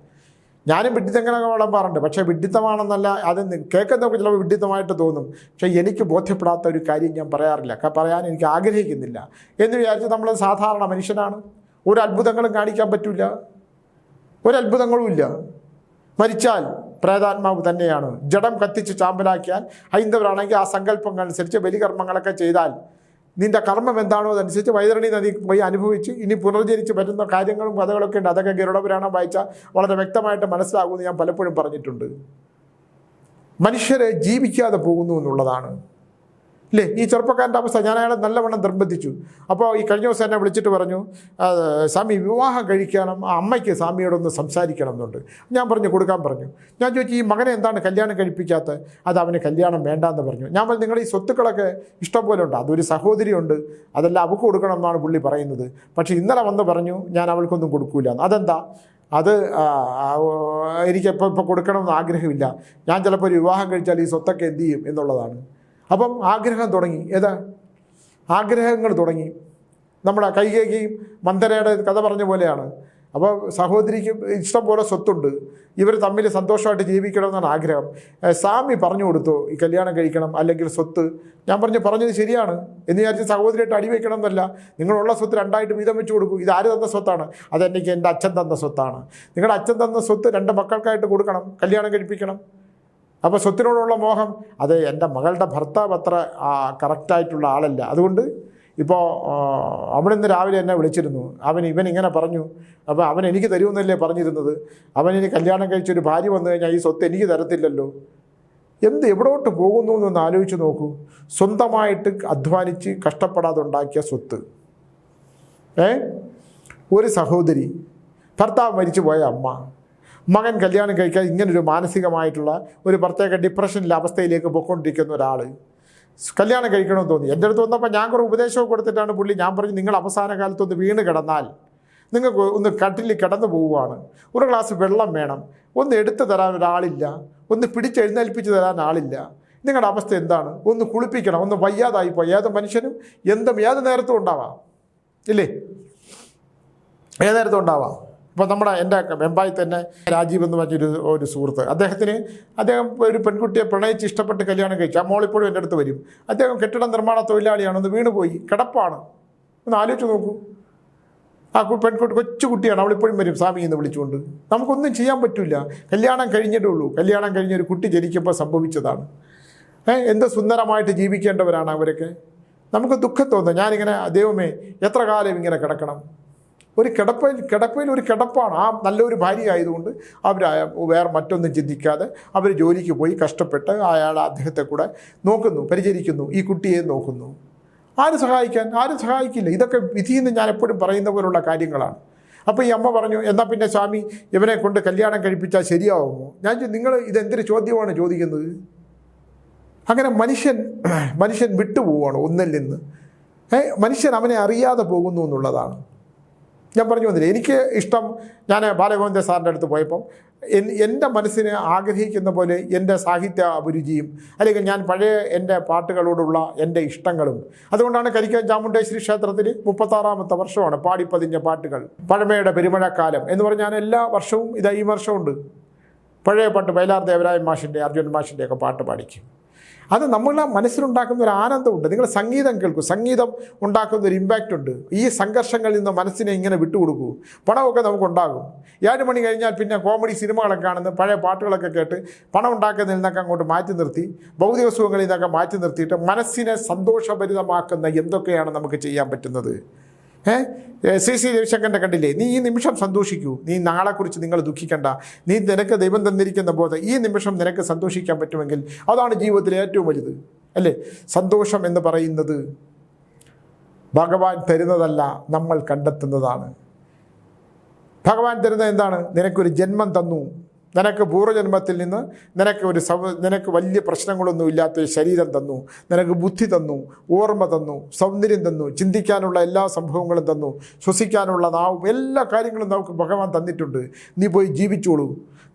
ഞാനും വിഡ്ഢിത്തങ്ങളൊക്കെ പറഞ്ഞു പക്ഷേ വിഡ്ഢിത്തമാണെന്നല്ല അത് കേൾക്കുന്നവർക്ക് ചിലപ്പോൾ വിഡ്ഢിത്തമായിട്ട് തോന്നും. പക്ഷേ എനിക്ക് ബോധ്യപ്പെടാത്ത ഒരു കാര്യം ഞാൻ പറയാറില്ല. പറയാൻ എനിക്ക് ആഗ്രഹിക്കുന്നില്ല. എന്ന് വിചാരിച്ച് നമ്മൾ സാധാരണ മനുഷ്യനാണ്. ഒരു അത്ഭുതങ്ങളും കാണിക്കാൻ പറ്റില്ല ഒരു അത്ഭുതങ്ങളും ഇല്ല. മരിച്ചാൽ പ്രേതാത്മാവ് തന്നെയാണ്. ജഡം കത്തിച്ച് ചാമ്പലാക്കിയാൽ ഹൈന്ദവരാണെങ്കിൽ ആ സങ്കല്പങ്ങൾ അനുസരിച്ച് ബലികർമ്മങ്ങളൊക്കെ ചെയ്താൽ നിന്റെ കർമ്മം എന്താണോ അതനുസരിച്ച് വൈതരണി നദി പോയി അനുഭവിച്ച് ഇനി പുനർജനിച്ച് പറ്റുന്ന കാര്യങ്ങളും കഥകളൊക്കെ ഉണ്ട്. അതൊക്കെ ഗരുഡപുരാണം വായിച്ചാൽ വളരെ വ്യക്തമായിട്ട് മനസ്സിലാകുമെന്ന് ഞാൻ പലപ്പോഴും പറഞ്ഞിട്ടുണ്ട്. മനുഷ്യരെ ജീവിക്കാതെ പോകുന്നു എന്നുള്ളതാണ്. ഇല്ലേ ഈ ചെറുപ്പക്കാരന്റെ അവസ്ഥ ഞാൻ അയാളെ നല്ലവണ്ണം നിർബന്ധിച്ചു. അപ്പോൾ ഈ കഴിഞ്ഞ ദിവസം എന്നെ വിളിച്ചിട്ട് പറഞ്ഞു "ആ, സ്വാമി വിവാഹം കഴിക്കണം ആ അമ്മയ്ക്ക് സ്വാമിയോടൊന്ന് സംസാരിക്കണം എന്നുണ്ട്. ഞാൻ പറഞ്ഞു കൊടുക്കാൻ പറഞ്ഞു. ഞാൻ ചോദിച്ചു ഈ മകനെ എന്താണ് കല്യാണം കഴിപ്പിക്കാത്തത് അത് അവന് കല്യാണം വേണ്ടാന്ന് പറഞ്ഞു. ഞാൻ പറഞ്ഞു നിങ്ങൾ ഈ സ്വത്തുക്കളൊക്കെ ഇഷ്ടം പോലെ ഉണ്ട്. അതൊരു സഹോദരിയുണ്ട്. അതെല്ലാം അവൾക്ക് കൊടുക്കണം എന്നാണ് പുള്ളി പറയുന്നത്. പക്ഷേ ഇന്നലെ വന്ന് പറഞ്ഞു ഞാൻ അവൾക്കൊന്നും കൊടുക്കൂല. അതെന്താ? അത് ആ, ആ, ഓ, എനിക്ക് ഇപ്പോൾ ഇപ്പോൾ കൊടുക്കണമെന്ന് ആഗ്രഹമില്ല. ഞാൻ ചിലപ്പോൾ ഒരു വിവാഹം കഴിച്ചാൽ ഈ സ്വത്തൊക്കെ എന്ത് ചെയ്യും എന്നുള്ളതാണ്. അപ്പം ആഗ്രഹം തുടങ്ങി. ഏതാ? ആഗ്രഹങ്ങൾ തുടങ്ങി. നമ്മുടെ കൈകേകിയും മന്ദരയുടെ കഥ പറഞ്ഞ പോലെയാണ്. അപ്പോൾ സഹോദരിക്ക് ഇഷ്ടം പോലെ സ്വത്തുണ്ട്. ഇവർ തമ്മിൽ സന്തോഷമായിട്ട് ജീവിക്കണമെന്നാണ് ആഗ്രഹം. സ്വാമി പറഞ്ഞു കൊടുത്തു ഈ കല്യാണം കഴിക്കണം അല്ലെങ്കിൽ സ്വത്ത്. ഞാൻ പറഞ്ഞു പറഞ്ഞത് ശരിയാണ്. എന്ന് വിചാരിച്ച് സഹോദരിയായിട്ട് അടിവെക്കണം എന്നല്ല. നിങ്ങളുള്ള സ്വത്ത് രണ്ടായിട്ട് വീതം വെച്ച് കൊടുക്കും. ഇത് ആര് തന്ന സ്വത്താണ്? അതെനിക്ക് എന്റെ അച്ഛൻ തന്ന സ്വത്താണ്. നിങ്ങളുടെ അച്ഛൻ തന്ന സ്വത്ത് രണ്ട് മക്കൾക്കായിട്ട് കൊടുക്കണം. കല്യാണം കഴിപ്പിക്കണം. അപ്പോൾ സ്വത്തിനോടുള്ള മോഹം അത് എന്റെ മകളുടെ ഭർത്താവ് അത്ര കറക്റ്റായിട്ടുള്ള ആളല്ല. അതുകൊണ്ട് ഇപ്പോൾ അവിടെ നിന്ന് രാവിലെ എന്നെ വിളിച്ചിരുന്നു. അവൻ ഇവൻ ഇങ്ങനെ പറഞ്ഞു. അപ്പോൾ അവൻ എനിക്ക് തരുമെന്നല്ലേ പറഞ്ഞിരുന്നത്. അവൻ ഇനി കല്യാണം കഴിച്ചൊരു ഭാര്യ വന്നു കഴിഞ്ഞാൽ ഈ സ്വത്ത് എനിക്ക് തരത്തില്ലല്ലോ. എന്ത് എവിടോട്ട് പോകുന്നു എന്നൊന്ന് ആലോചിച്ച് നോക്കൂ. സ്വന്തമായിട്ട് അധ്വാനിച്ച് കഷ്ടപ്പെടാതെ ഉണ്ടാക്കിയ സ്വത്ത്. ഏ? ഒരു സഹോദരി ഭർത്താവ് മരിച്ചു പോയ അമ്മ. മകൻ കല്യാണം കഴിക്കാൻ ഇങ്ങനൊരു മാനസികമായിട്ടുള്ള ഒരു പ്രത്യേക ഡിപ്രഷനിലെ അവസ്ഥയിലേക്ക് പോയിക്കൊണ്ടിരിക്കുന്ന ഒരാൾ കല്യാണം കഴിക്കണമെന്ന് തോന്നി. എന്റെ അടുത്ത് വന്നപ്പോൾ ഞാൻ കുറേ ഉപദേശവും കൊടുത്തിട്ടാണ് പുള്ളി. ഞാൻ പറഞ്ഞു നിങ്ങൾ അവസാന കാലത്തൊന്ന് വീണ് കിടന്നാൽ നിങ്ങൾക്ക് ഒന്ന് കട്ടിലിൽ കിടന്നു പോവുകയാണ്. ഒരു ഗ്ലാസ് വെള്ളം വേണം. ഒന്ന് എടുത്തു തരാൻ ഒരാളില്ല. ഒന്ന് പിടിച്ചെഴുന്നേൽപ്പിച്ച് തരാൻ ആളില്ല. നിങ്ങളുടെ അവസ്ഥ എന്താണ്? ഒന്ന് കുളിപ്പിക്കണം. ഒന്ന് വയ്യാതായി പോയി. ഏത് മനുഷ്യനും എന്തും ഏത് നേരത്തും ഉണ്ടാവാം. ഇല്ലേ? ഏത് നേരത്തും ഉണ്ടാവാം? ഇപ്പോൾ നമ്മുടെ എന്റെ വെമ്പായി തന്നെ രാജീവ് എന്ന് പറഞ്ഞൊരു ഒരു സുഹൃത്ത്. അദ്ദേഹത്തിന് അദ്ദേഹം ഒരു പെൺകുട്ടിയെ പ്രണയിച്ച് ഇഷ്ടപ്പെട്ട് കല്യാണം കഴിച്ചു. ആ മോളിപ്പോഴും എന്റെ അടുത്ത് വരും. അദ്ദേഹം കെട്ടിട നിർമ്മാണ തൊഴിലാളിയാണെന്ന് വീണുപോയി കിടപ്പാണ്. ഒന്ന് ആലോചിച്ച് നോക്കൂ. ആ പെൺകുട്ടി കൊച്ചുകുട്ടിയാണ് അവളിപ്പോഴും വരും സ്വാമി എന്ന് വിളിച്ചുകൊണ്ട്. നമുക്കൊന്നും ചെയ്യാൻ പറ്റില്ല കല്യാണം കഴിഞ്ഞിട്ടേ ഉള്ളൂ. കല്യാണം കഴിഞ്ഞ ഒരു കുട്ടി ജനിക്കുമ്പോൾ സംഭവിച്ചതാണ്. ഏ എന്ത് സുന്ദരമായിട്ട് ജീവിക്കേണ്ടവരാണ് അവരൊക്കെ? നമുക്ക് ദുഃഖം ഞാനിങ്ങനെ ദൈവമേ എത്ര കാലം ഇങ്ങനെ കിടക്കണം? ഒരു കിടപ്പിൽ കിടപ്പയിൽ ഒരു കിടപ്പാണ്. ആ നല്ലൊരു ഭാര്യ ആയതുകൊണ്ട് അവർ വേറെ മറ്റൊന്നും ചിന്തിക്കാതെ അവർ ജോലിക്ക് പോയി കഷ്ടപ്പെട്ട് അയാൾ അദ്ദേഹത്തെ കൂടെ നോക്കുന്നു പരിചരിക്കുന്നു ഈ കുട്ടിയെ നോക്കുന്നു. ആര് സഹായിക്കാൻ? ആരും സഹായിക്കില്ല. ഇതൊക്കെ വിധിയെന്ന് ഞാൻ എപ്പോഴും പറയുന്ന പോലുള്ള കാര്യങ്ങളാണ്. അപ്പോൾ ഈ അമ്മ പറഞ്ഞു എന്നാൽ പിന്നെ സ്വാമി ഇവനെ കൊണ്ട് കല്യാണം കഴിപ്പിച്ചാൽ ശരിയാവുമോ? ഞാൻ നിങ്ങൾ ഇതെന്തൊരു ചോദ്യമാണ് ചോദിക്കുന്നത്? അങ്ങനെ മനുഷ്യൻ മനുഷ്യൻ വിട്ടുപോവാണ് ഒന്നിൽ നിന്ന്. മനുഷ്യൻ അവനെ അറിയാതെ പോകുന്നു എന്നുള്ളതാണ്. ഞാൻ പറഞ്ഞു വന്നില്ല എനിക്ക് ഇഷ്ടം ഞാൻ ബാലഗോവിന്ദ സാറിന്റെ അടുത്ത് പോയപ്പം എൻ- എന്റെ മനസ്സിനെ ആഗ്രഹിക്കുന്ന പോലെ എന്റെ സാഹിത്യ അഭിരുചിയും അല്ലെങ്കിൽ ഞാൻ പഴയ എന്റെ പാട്ടുകളോടുള്ള എന്റെ ഇഷ്ടങ്ങളും അതുകൊണ്ടാണ് കരിക്കൻ ചാമുണ്ടേശ്വരി ക്ഷേത്രത്തിൽ മുപ്പത്താറാമത്തെ വർഷമാണ് പാടിപ്പതിഞ്ഞ പാട്ടുകൾ. പഴമയുടെ പെരുമഴക്കാലം എന്ന് പറഞ്ഞാൽ എല്ലാ വർഷവും ഇതാ ഈ വർഷമുണ്ട്. പഴയ പാട്ട് വയലാർ ദേവരായ മാഷിന്റെ അർജുൻ മാഷിന്റെയൊക്കെ പാട്ട് പാടിക്കും. അത് നമ്മളെ മനസ്സിലുണ്ടാക്കുന്ന ഒരു ആനന്ദമുണ്ട്. നിങ്ങൾ സംഗീതം കേൾക്കൂ. സംഗീതം ഉണ്ടാക്കുന്ന ഒരു ഇമ്പാക്റ്റ് ഉണ്ട്. ഈ സംഘർഷങ്ങളിൽ നിന്ന് മനസ്സിനെ ഇങ്ങനെ വിട്ടുകൊടുക്കൂ. പണമൊക്കെ നമുക്കുണ്ടാകും. ഏഴ് മണി കഴിഞ്ഞാൽ പിന്നെ കോമഡി സിനിമകളൊക്കെ കാണുന്ന പഴയ പാട്ടുകളൊക്കെ കേട്ട് പണം ഉണ്ടാക്കുന്നതിൽ നിന്നൊക്കെ അങ്ങോട്ട് മാറ്റി നിർത്തി ഭൗതിക സുഖങ്ങളിൽ നിന്നൊക്കെ മാറ്റി നിർത്തിയിട്ട് മനസ്സിനെ സന്തോഷഭരിതമാക്കുന്ന എന്തൊക്കെയാണ് നമുക്ക് ചെയ്യാൻ പറ്റുന്നത്? ഏ? സി സി രവിശങ്കറിന്റെ കണ്ടില്ലേ? നീ ഈ നിമിഷം സന്തോഷിക്കൂ. നീ നാളെക്കുറിച്ച് നിങ്ങൾ ദുഃഖിക്കണ്ട. നീ നിനക്ക് ദൈവം തന്നിരിക്കുന്ന ബോധം ഈ നിമിഷം നിനക്ക് സന്തോഷിക്കാൻ പറ്റുമെങ്കിൽ അതാണ് ജീവിതത്തിലെ ഏറ്റവും വലുത്. അല്ലേ? സന്തോഷം എന്ന് പറയുന്നത് ഭഗവാൻ തരുന്നതല്ല നമ്മൾ കണ്ടെത്തുന്നതാണ്. ഭഗവാൻ തരുന്നത് എന്താണ്? നിനക്കൊരു ജന്മം തന്നു. നിനക്ക് പൂർവജന്മത്തിൽ നിന്ന് നിനക്ക് ഒരു സൗ നിനക്ക് വലിയ പ്രശ്നങ്ങളൊന്നും ഇല്ലാത്തൊരു ശരീരം തന്നു. നിനക്ക് ബുദ്ധി തന്നു ഓർമ്മ തന്നു സൗന്ദര്യം തന്നു ചിന്തിക്കാനുള്ള എല്ലാ സംഭവങ്ങളും തന്നു ശ്വസിക്കാനുള്ള നാവും എല്ലാ കാര്യങ്ങളും നമുക്ക് ഭഗവാൻ തന്നിട്ടുണ്ട്. നീ പോയി ജീവിച്ചോളൂ.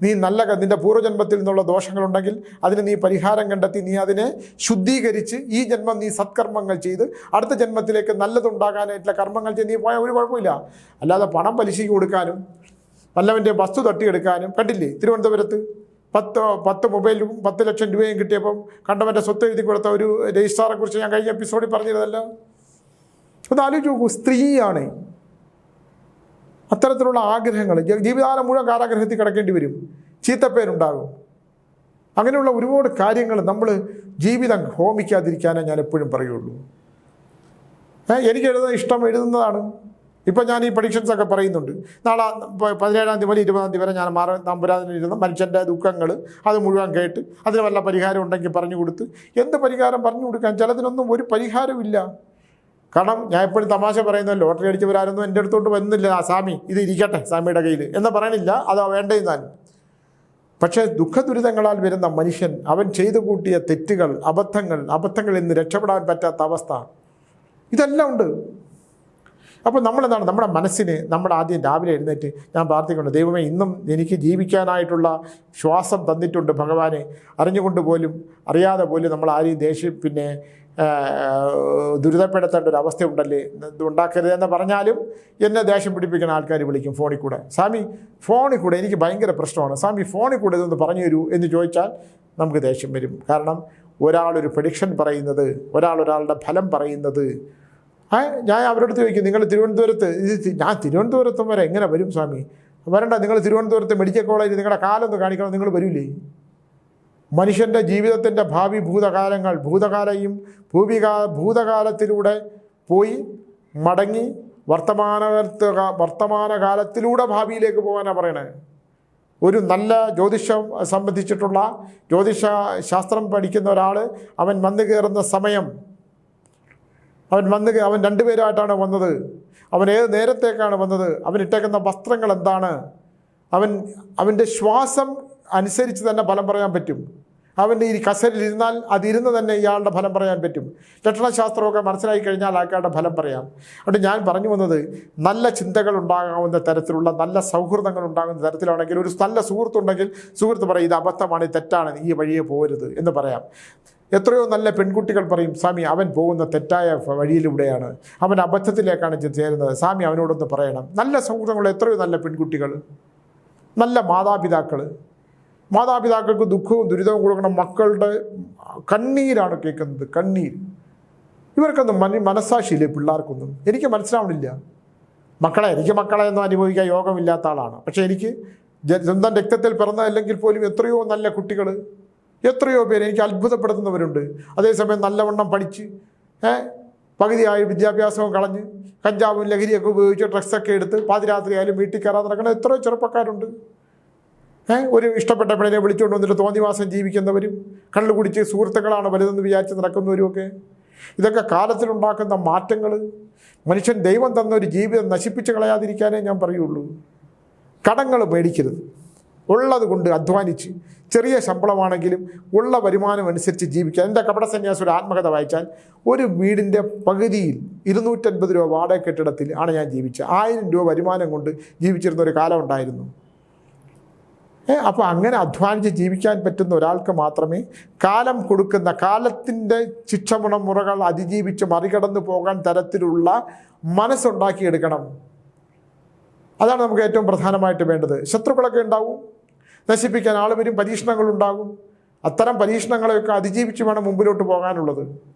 നീ നല്ല നിന്റെ പൂർവജന്മത്തിൽ നിന്നുള്ള ദോഷങ്ങളുണ്ടെങ്കിൽ അതിന് നീ പരിഹാരം കണ്ടെത്തി നീ അതിനെ ശുദ്ധീകരിച്ച് ഈ ജന്മം നീ സത്കർമ്മങ്ങൾ ചെയ്ത് അടുത്ത ജന്മത്തിലേക്ക് നല്ലതുണ്ടാകാനായിട്ടുള്ള കർമ്മങ്ങൾ ചെയ്ത് നീ പോയാൽ ഒരു കുഴപ്പമില്ല. അല്ലാതെ പണം പലിശയ്ക്ക് കൊടുക്കാനും വല്ലവന്റെ വസ്തു തട്ടിയെടുക്കാനും കണ്ടില്ലേ? തിരുവനന്തപുരത്ത് പത്ത് പത്ത് മൊബൈലും പത്ത് ലക്ഷം രൂപയും കിട്ടിയപ്പം കണ്ടവന്റെ സ്വത്ത് എഴുതി കൊടുത്ത ഒരു രജിസ്ട്രാറെ കുറിച്ച് ഞാൻ കഴിഞ്ഞ എപ്പിസോഡിൽ പറഞ്ഞിരുന്നല്ലോ. ഒന്ന് ആലോചിച്ച് നോക്കൂ സ്ത്രീയാണ് അത്തരത്തിലുള്ള ആഗ്രഹങ്ങൾ ജീവിതകാലം മുഴുവൻ കാരാഗ്രഹത്തിൽ കിടക്കേണ്ടി വരും. ചീത്തപ്പേരുണ്ടാകും. അങ്ങനെയുള്ള ഒരുപാട് കാര്യങ്ങൾ നമ്മൾ ജീവിതം ഹോമിക്കാതിരിക്കാനേ ഞാൻ എപ്പോഴും പറയുള്ളൂ. എനിക്ക് എഴുതുന്ന ഇഷ്ടം എഴുതുന്നതാണ്. ഇപ്പം ഞാൻ ഈ പ്രഡിക്ഷൻസ് ഒക്കെ പറയുന്നുണ്ട്. നാളെ പതിനേഴാം തീയതി മുതൽ ഇരുപതാം തീയതി വരെ ഞാൻ മാറ നമ്പുരാതിനിരുന്ന മനുഷ്യന്റെ ദുഃഖങ്ങൾ അത് മുഴുവൻ കേട്ട് അതിന് വല്ല പരിഹാരം ഉണ്ടെങ്കിൽ പറഞ്ഞു കൊടുത്ത് എന്ത് പരിഹാരം പറഞ്ഞു കൊടുക്കാൻ? ചിലതിനൊന്നും ഒരു പരിഹാരമില്ല കാരണം ഞാൻ എപ്പോഴും തമാശ പറയുന്നത് ലോട്ടറി അടിച്ചവരാരൊന്നും എന്റെ അടുത്തോട്ട് വന്നില്ല. ആ സ്വാമി ഇത് ഇരിക്കട്ടെ സ്വാമിയുടെ കയ്യിൽ എന്ന് പറയണില്ല. അത് വേണ്ടേ ഞാൻ പക്ഷേ ദുഃഖദുരിതങ്ങളാൽ വരുന്ന മനുഷ്യൻ അവൻ ചെയ്തു കൂട്ടിയ തെറ്റുകൾ അബദ്ധങ്ങൾ അബദ്ധങ്ങളിൽ നിന്ന് രക്ഷപ്പെടാൻ പറ്റാത്ത അവസ്ഥ. ഇതെല്ലാം ഉണ്ട്. അപ്പോൾ നമ്മളെന്താണ്? നമ്മുടെ മനസ്സിന് നമ്മൾ ആദ്യം രാവിലെ എഴുന്നേറ്റ് ഞാൻ പ്രാർത്ഥിക്കുന്നുണ്ട് ദൈവമേ ഇന്നും എനിക്ക് ജീവിക്കാനായിട്ടുള്ള ശ്വാസം തന്നിട്ടുണ്ട് ഭഗവാനെ. അറിഞ്ഞുകൊണ്ട് പോലും അറിയാതെ പോലും നമ്മൾ ആരെയും ദേഷ്യം പിന്നെ ദുരിതപ്പെടുത്തേണ്ട ഒരു അവസ്ഥ ഉണ്ടല്ലേ? ഉണ്ടാക്കരുത് എന്ന് പറഞ്ഞാലും എന്നെ ദേഷ്യം പിടിപ്പിക്കുന്ന ആൾക്കാർ വിളിക്കും ഫോണിൽ കൂടെ. സ്വാമി ഫോണിൽ കൂടെ എനിക്ക് ഭയങ്കര പ്രശ്നമാണ്. സ്വാമി ഫോണിൽ കൂടെ ഇതൊന്ന് പറഞ്ഞു തരൂ എന്ന് ചോദിച്ചാൽ നമുക്ക് ദേഷ്യം വരും. കാരണം ഒരാളൊരു പ്രഡിക്ഷൻ പറയുന്നത് ഒരാൾ ഒരാളുടെ ഫലം പറയുന്നത് ഞാൻ അവരോട് ചോദിക്കും നിങ്ങൾ തിരുവനന്തപുരത്ത് ഇത് ഞാൻ തിരുവനന്തപുരത്തും വരെ. എങ്ങനെ വരും സ്വാമി? വരണ്ട നിങ്ങൾ തിരുവനന്തപുരത്ത് മെഡിക്കൽ കോളേജ് നിങ്ങളുടെ കാലൊന്ന് കാണിക്കണം നിങ്ങൾ വരില്ലേ മനുഷ്യന്റെ ജീവിതത്തിന്റെ ഭാവി ഭൂതകാലങ്ങൾ ഭൂതകാലയും ഭൂമികാ ഭൂതകാലത്തിലൂടെ പോയി മടങ്ങി വർത്തമാന വർത്തമാനകാലത്തിലൂടെ ഭാവിയിലേക്ക് പോകാനാണ് പറയണേ. ഒരു നല്ല ജ്യോതിഷം സംബന്ധിച്ചിട്ടുള്ള ജ്യോതിഷ ശാസ്ത്രം പഠിക്കുന്ന ഒരാൾ അവൻ വന്നു കയറുന്ന സമയം അവൻ വന്ന് അവൻ രണ്ടുപേരായിട്ടാണ് വന്നത്. അവൻ ഏത് നേരത്തേക്കാണ് വന്നത്? അവൻ ഇട്ടേക്കുന്ന വസ്ത്രങ്ങൾ എന്താണ്? അവൻ അവന്റെ ശ്വാസം അനുസരിച്ച് തന്നെ ഫലം പറയാൻ പറ്റും. അവന്റെ ഈ കസരിൽ ഇരുന്നാൽ അതിരുന്ന് തന്നെ ഇയാളുടെ ഫലം പറയാൻ പറ്റും. ലക്ഷണശാസ്ത്രമൊക്കെ മനസ്സിലാക്കി കഴിഞ്ഞാൽ ആൾക്കാരുടെ ഫലം പറയാം. അതുകൊണ്ട് ഞാൻ പറഞ്ഞു വന്നത് നല്ല ചിന്തകൾ ഉണ്ടാകാവുന്ന തരത്തിലുള്ള നല്ല സൗഹൃദങ്ങൾ ഉണ്ടാകുന്ന തരത്തിലാണെങ്കിൽ ഒരു നല്ല സുഹൃത്തുണ്ടെങ്കിൽ സുഹൃത്ത് പറയും ഇത് അബദ്ധമാണ് തെറ്റാണ് ഈ വഴിയെ പോരുത് എന്ന് പറയാം. എത്രയോ നല്ല പെൺകുട്ടികൾ പറയും സ്വാമി അവൻ പോകുന്ന തെറ്റായ വഴിയിലൂടെയാണ്. അവൻ അബദ്ധത്തിലേക്കാണ് ചേരുന്നത്. സ്വാമി അവനോടൊന്ന് പറയണം. നല്ല സൗഹൃദങ്ങൾ എത്രയോ നല്ല പെൺകുട്ടികൾ. നല്ല മാതാപിതാക്കൾ. മാതാപിതാക്കൾക്ക് ദുഃഖവും ദുരിതവും കൊടുക്കണം മക്കളുടെ കണ്ണീരാണ് കേൾക്കുന്നത് കണ്ണീർ ഇവർക്കൊന്നും മന മനസ്സാക്ഷിയില്ലേ പിള്ളേർക്കൊന്നും? എനിക്ക് മനസ്സിലാവണില്ല. മക്കളെ എനിക്ക് മക്കളെ ഒന്നും അനുഭവിക്കാൻ യോഗമില്ലാത്ത ആളാണ്. പക്ഷേ എനിക്ക് സ്വന്തം രക്തത്തിൽ പിറന്നതല്ലെങ്കിൽ പോലും എത്രയോ നല്ല കുട്ടികൾ എത്രയോ പേര് എനിക്ക് അത്ഭുതപ്പെടുത്തുന്നവരുണ്ട്. അതേസമയം നല്ലവണ്ണം പഠിച്ച് പകുതിയായി വിദ്യാഭ്യാസവും കളഞ്ഞ് കഞ്ചാവും ലഹരിയൊക്കെ ഉപയോഗിച്ച് ഡ്രഗ്സൊക്കെ എടുത്ത് പാതിരാത്രി ആയാലും വീട്ടിൽ കയറാതെ നടക്കുന്ന എത്രയോ ചെറുപ്പക്കാരുണ്ട്. ഒരു ഇഷ്ടപ്പെട്ട പെണ്ണിനെ വിളിച്ചുകൊണ്ട് വന്നിട്ട് തോന്നിവാസം ജീവിക്കുന്നവരും കള്ളു കുടിച്ച് സുഹൃത്തുക്കളാണ് വലുതെന്ന് വിചാരിച്ച് നടക്കുന്നവരുമൊക്കെ ഇതൊക്കെ കാലത്തിലുണ്ടാക്കുന്ന മാറ്റങ്ങൾ മനുഷ്യൻ ദൈവം തന്ന ഒരു ജീവിതം നശിപ്പിച്ച് കളയാതിരിക്കാനേ ഞാൻ പറയുള്ളൂ. കടങ്ങൾ മേടിക്കരുത് ഉള്ളത് കൊണ്ട് അധ്വാനിച്ച് ചെറിയ ശമ്പളമാണെങ്കിലും ഉള്ള വരുമാനം അനുസരിച്ച് ജീവിക്കാൻ. എന്റെ കപട സന്യാസി ഒരു ആത്മകഥ വായിച്ചാൽ ഒരു വീടിന്റെ പകുതിയിൽ ഇരുന്നൂറ്റൻപത് രൂപ വാടക കെട്ടിടത്തിൽ ആണ് ഞാൻ ജീവിച്ചത്. ആയിരം രൂപ വരുമാനം കൊണ്ട് ജീവിച്ചിരുന്ന ഒരു കാലം ഉണ്ടായിരുന്നു. അപ്പോൾ അങ്ങനെ അധ്വാനിച്ച് ജീവിക്കാൻ പറ്റുന്ന ഒരാൾക്ക് മാത്രമേ കാലം കൊടുക്കുന്ന കാലത്തിന്റെ ശിക്ഷമുണ മുറകൾ അതിജീവിച്ച് മറികടന്നു പോകാൻ തരത്തിലുള്ള മനസ്സുണ്ടാക്കിയെടുക്കണം. അതാണ് നമുക്ക് ഏറ്റവും പ്രധാനമായിട്ട് വേണ്ടത്. ശത്രുക്കളൊക്കെ ഉണ്ടാവും. നശിപ്പിക്കാൻ ആൾ വരും പരീക്ഷണങ്ങളുണ്ടാകും. അത്തരം പരീക്ഷണങ്ങളെയൊക്കെ അതിജീവിച്ച് വേണം മുമ്പിലോട്ട് പോകാനുള്ളത്.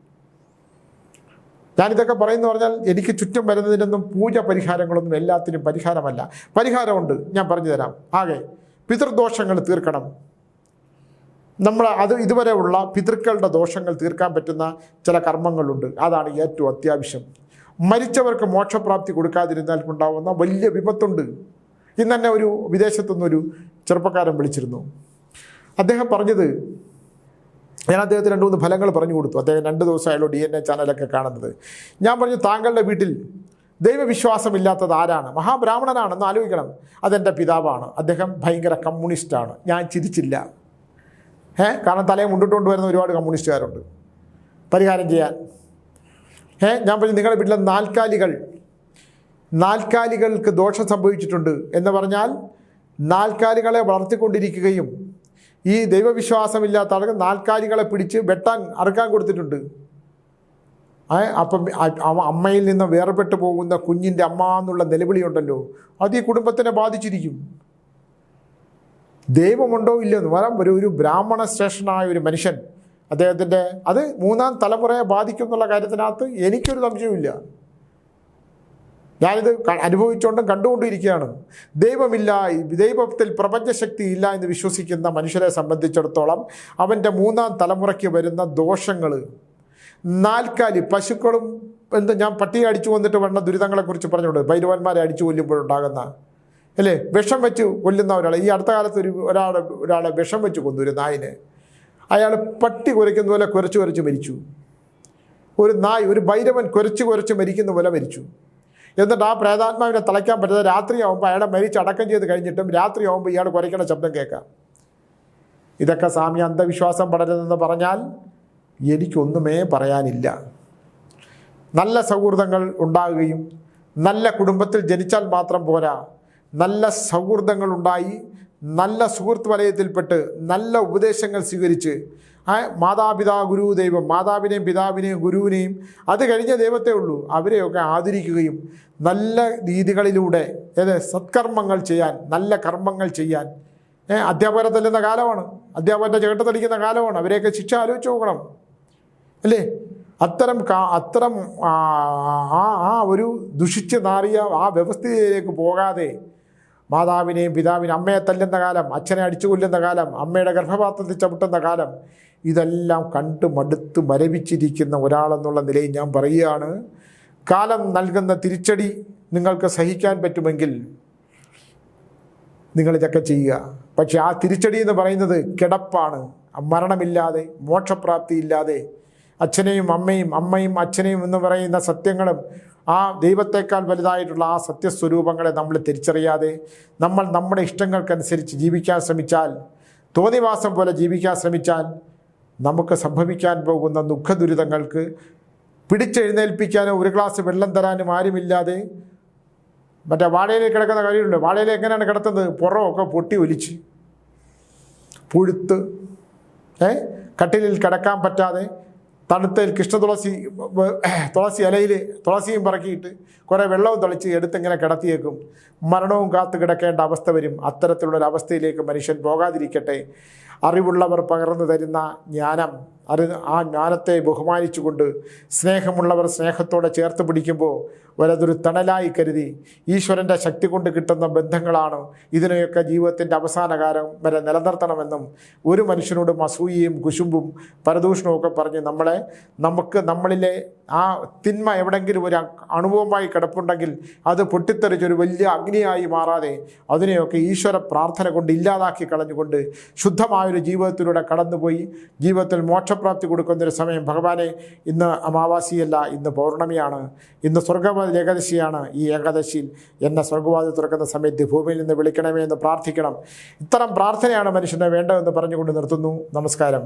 ഞാനിതൊക്കെ പറയുന്ന പറഞ്ഞാൽ എനിക്ക് ചുറ്റും വരുന്നതിനൊന്നും പൂജ പരിഹാരങ്ങളൊന്നും എല്ലാത്തിനും പരിഹാരമല്ല. പരിഹാരമുണ്ട് ഞാൻ പറഞ്ഞു തരാം. ആകെ പിതൃദോഷങ്ങൾ തീർക്കണം. നമ്മൾ അത് ഇതുവരെ ഉള്ള പിതൃക്കളുടെ ദോഷങ്ങൾ തീർക്കാൻ പറ്റുന്ന ചില കർമ്മങ്ങളുണ്ട്. അതാണ് ഏറ്റവും അത്യാവശ്യം. മരിച്ചവർക്ക് മോക്ഷപ്രാപ്തി കൊടുക്കാതിരുന്നാൽ ഉണ്ടാവുന്ന വലിയ വിപത്തുണ്ട്. ഇന്ന് തന്നെ ഒരു വിദേശത്തുനിന്നൊരു ചെറുപ്പക്കാരൻ വിളിച്ചിരുന്നു. അദ്ദേഹം പറഞ്ഞത് ഞാൻ അദ്ദേഹത്തിന് രണ്ട് മൂന്ന് ഫലങ്ങൾ പറഞ്ഞു കൊടുത്തു. അദ്ദേഹം രണ്ട് ദിവസമായാലും ഡി എൻ എ ചാനലൊക്കെ കാണുന്നത്. ഞാൻ പറഞ്ഞു താങ്കളുടെ വീട്ടിൽ ദൈവവിശ്വാസമില്ലാത്തത് ആരാണ്? മഹാബ്രാഹ്മണനാണെന്ന് ആലോചിക്കണം. അതെന്റെ പിതാവാണ്. അദ്ദേഹം ഭയങ്കര കമ്മ്യൂണിസ്റ്റാണ്. ഞാൻ ചിരിച്ചില്ല. ഏ കാരണം തലയെ മുണ്ടിട്ടുകൊണ്ട് വരുന്ന ഒരുപാട് കമ്മ്യൂണിസ്റ്റുകാരുണ്ട്. പരിഹാരം ചെയ്യാൻ. ഏ ഞാൻ പറഞ്ഞു നിങ്ങളുടെ വീട്ടിലെ നാൽക്കാലികൾ നാൽക്കാലികൾക്ക് ദോഷം സംഭവിച്ചിട്ടുണ്ട് എന്ന് പറഞ്ഞാൽ നാൽക്കാലികളെ വളർത്തിക്കൊണ്ടിരിക്കുകയും ഈ ദൈവവിശ്വാസമില്ലാത്ത ആളുകൾ നാൽക്കാലികളെ പിടിച്ച് വെട്ടാൻ അറുക്കാൻ കൊടുത്തിട്ടുണ്ട്. അപ്പം അമ്മയിൽ നിന്ന് വേർപെട്ടു പോകുന്ന കുഞ്ഞിന്റെ അമ്മ എന്നുള്ള നിലവിളിയുണ്ടല്ലോ. അത് ഈ കുടുംബത്തിനെ ബാധിച്ചിരിക്കും. ദൈവമുണ്ടോ ഇല്ലയോ എന്ന് പറയാം ഒരു ഒരു ബ്രാഹ്മണ ശ്രേഷ്ഠനായ ഒരു മനുഷ്യൻ അദ്ദേഹത്തിന്റെ അത് മൂന്നാം തലമുറയെ ബാധിക്കും എന്നുള്ള കാര്യത്തിനകത്ത് എനിക്കൊരു സംശയവുമില്ല. ഞാനിത് അനുഭവിച്ചുകൊണ്ടും കണ്ടുകൊണ്ടിരിക്കുകയാണ്. ദൈവമില്ല ദൈവത്തിൽ പ്രപഞ്ചശക്തി ഇല്ല എന്ന് വിശ്വസിക്കുന്ന മനുഷ്യരെ സംബന്ധിച്ചിടത്തോളം അവന്റെ മൂന്നാം തലമുറയ്ക്ക് വരുന്ന ദോഷങ്ങൾ നാൽക്കാലി പശുക്കളും എന്ത് ഞാൻ പട്ടിയെ അടിച്ചു വന്നിട്ട് വന്ന ദുരിതങ്ങളെക്കുറിച്ച് പറഞ്ഞുകൊണ്ട് ഭൈരവന്മാരെ അടിച്ചു കൊല്ലുമ്പോഴുണ്ടാകുന്ന അല്ലേ? വിഷം വെച്ച് കൊല്ലുന്ന ഒരാൾ ഈ അടുത്ത കാലത്ത് ഒരു ഒരാളെ ഒരാളെ വിഷം വെച്ച് കൊന്നു ഒരു നായിന്. അയാൾ പട്ടി കുരയ്ക്കുന്ന പോലെ കുരച്ച് കുരച്ച് മരിച്ചു. ഒരു നായ് ഒരു ഭൈരവൻ കുരച്ച് കുരച്ച് മരിക്കുന്ന പോലെ മരിച്ചു. എന്നിട്ട് ആ പ്രേതാത്മാവിനെ തളയ്ക്കാൻ പറ്റുന്നത് രാത്രിയാവുമ്പോൾ അയാളെ മരിച്ച് അടക്കം ചെയ്ത് കഴിഞ്ഞിട്ടും രാത്രിയാവുമ്പോൾ ഇയാൾ കുരയ്ക്കണ ശബ്ദം കേൾക്കാം. ഇതൊക്കെ സ്വാമി അന്ധവിശ്വാസം പടരുതെന്ന് പറഞ്ഞാൽ എനിക്കൊന്നുമേ പറയാനില്ല. നല്ല സൗഹൃദങ്ങൾ ഉണ്ടാകുകയും നല്ല കുടുംബത്തിൽ ജനിച്ചാൽ മാത്രം പോരാ. നല്ല സൗഹൃദങ്ങൾ ഉണ്ടായി നല്ല സുഹൃത്ത് വലയത്തിൽപ്പെട്ട് നല്ല ഉപദേശങ്ങൾ സ്വീകരിച്ച് മാതാപിതാ ഗുരു ദൈവം മാതാവിനെയും പിതാവിനെയും ഗുരുവിനെയും അത് കഴിഞ്ഞ ദൈവത്തെ ഉള്ളൂ. അവരെയൊക്കെ ആദരിക്കുകയും നല്ല രീതികളിലൂടെ ഏത് സത്കർമ്മങ്ങൾ ചെയ്യാൻ നല്ല കർമ്മങ്ങൾ ചെയ്യാൻ. അധ്യാപകരെ തല്ലുന്ന കാലമാണ്. അധ്യാപകന്റെ ചേട്ടത്തടിക്കുന്ന കാലമാണ്. അവരെയൊക്കെ ശിക്ഷ ആലോചിച്ച് നോക്കണം. അല്ലേ? അത്തരം കാ അത്തരം ആ ആ ഒരു ദുഷിച്ച് നാറിയ ആ വ്യവസ്ഥയിലേക്ക് പോകാതെ മാതാവിനെയും പിതാവിനെയും അമ്മയെ തല്ലുന്ന കാലം അച്ഛനെ അടിച്ചു കൊല്ലുന്ന കാലം അമ്മയുടെ ഗർഭപാത്രത്തിൽ ചവിട്ടുന്ന കാലം ഇതെല്ലാം കണ്ട് മടുത്ത് മരവിച്ചിരിക്കുന്ന ഒരാളെന്നുള്ള നിലയിൽ ഞാൻ പറയുകയാണ് കാലം നൽകുന്ന തിരിച്ചടി നിങ്ങൾക്ക് സഹിക്കാൻ പറ്റുമെങ്കിൽ നിങ്ങളിതൊക്കെ ചെയ്യുക. പക്ഷെ ആ തിരിച്ചടി എന്ന് പറയുന്നത് കിടപ്പാണ്. മരണമില്ലാതെ മോക്ഷപ്രാപ്തി ഇല്ലാതെ അച്ഛനെയും അമ്മയും അമ്മയും അച്ഛനെയും എന്ന് പറയുന്ന സത്യങ്ങളും ആ ദൈവത്തെക്കാൾ വലുതായിട്ടുള്ള ആ സത്യസ്വരൂപങ്ങളെ നമ്മൾ തിരിച്ചറിയാതെ നമ്മൾ നമ്മുടെ ഇഷ്ടങ്ങൾക്കനുസരിച്ച് ജീവിക്കാൻ ശ്രമിച്ചാൽ തോന്നിവാസം പോലെ ജീവിക്കാൻ ശ്രമിച്ചാൽ നമുക്ക് സംഭവിക്കാൻ പോകുന്ന ദുഃഖദുരിതങ്ങൾക്ക് പിടിച്ചെഴുന്നേൽപ്പിക്കാനോ ഒരു ഗ്ലാസ് വെള്ളം തരാനും ആരുമില്ലാതെ മറ്റേ വാഴയിൽ കിടക്കുന്ന കാര്യമുണ്ട് വാഴയിൽ എങ്ങനെയാണ് കിടത്തുന്നത്? പുറമൊക്കെ പൊട്ടി ഒലിച്ച് പുഴുത്ത് ഏ? കട്ടിലിൽ കിടക്കാൻ പറ്റാതെ തണുത്തയിൽ കൃഷ്ണ തുളസി ഇലയിൽ തുളസിയും പറക്കിയിട്ട് കുറേ വെള്ളവും തളിച്ച് എടുത്തിങ്ങനെ കിടത്തിയേക്കും. മരണവും കാത്തു കിടക്കേണ്ട അവസ്ഥ വരും. അത്തരത്തിലുള്ള അവസ്ഥയിലേക്ക് മനുഷ്യൻ പോകാതിരിക്കട്ടെ. അറിവുള്ളവർ പകർന്നു തരുന്ന ജ്ഞാനം അറി ആ ജ്ഞാനത്തെ ബഹുമാനിച്ചുകൊണ്ട് സ്നേഹമുള്ളവർ സ്നേഹത്തോടെ ചേർത്ത് പിടിക്കുമ്പോൾ വലതൊരു തണലായി കരുതി ഈശ്വരന്റെ ശക്തി കൊണ്ട് കിട്ടുന്ന ബന്ധങ്ങളാണ് ഇതിനെയൊക്കെ ജീവിതത്തിന്റെ അവസാന കാലം വരെ നിലനിർത്തണമെന്നും ഒരു മനുഷ്യനോടും അസൂയയും കുശുമ്പും പരദൂഷണവും ഒക്കെ പറഞ്ഞ് നമ്മളെ നമുക്ക് നമ്മളിലെ ആ തിന്മ എവിടെങ്കിലും ഒരു അണുവുമായി കിടപ്പുണ്ടെങ്കിൽ അത് പൊട്ടിത്തെറിച്ചൊരു വലിയ അഗ്നിയായി മാറാതെ അതിനെയൊക്കെ ഈശ്വര പ്രാർത്ഥന കൊണ്ട് ഇല്ലാതാക്കി കളഞ്ഞുകൊണ്ട് ശുദ്ധമായൊരു ജീവിതത്തിലൂടെ കടന്നുപോയി ജീവിതത്തിൽ മോക്ഷപ്രാപ്തി കൊടുക്കുന്നൊരു സമയം. ഭഗവാനെ ഇന്ന് അമാവാസിയല്ല ഇന്ന് പൗർണമിയാണ്. ഇന്ന് സ്വർഗവാദ ഏകാദശിയാണ്. ഈ ഏകാദശിയിൽ എന്നെ സ്വർഗവാദി തുറക്കുന്ന സമയത്ത് ഭൂമിയിൽ നിന്ന് വിളിക്കണമേ എന്ന് പ്രാർത്ഥിക്കണം. ഇത്തരം പ്രാർത്ഥനയാണ് മനുഷ്യന് വേണ്ടതെന്ന് പറഞ്ഞുകൊണ്ട് നിർത്തുന്നു. നമസ്കാരം.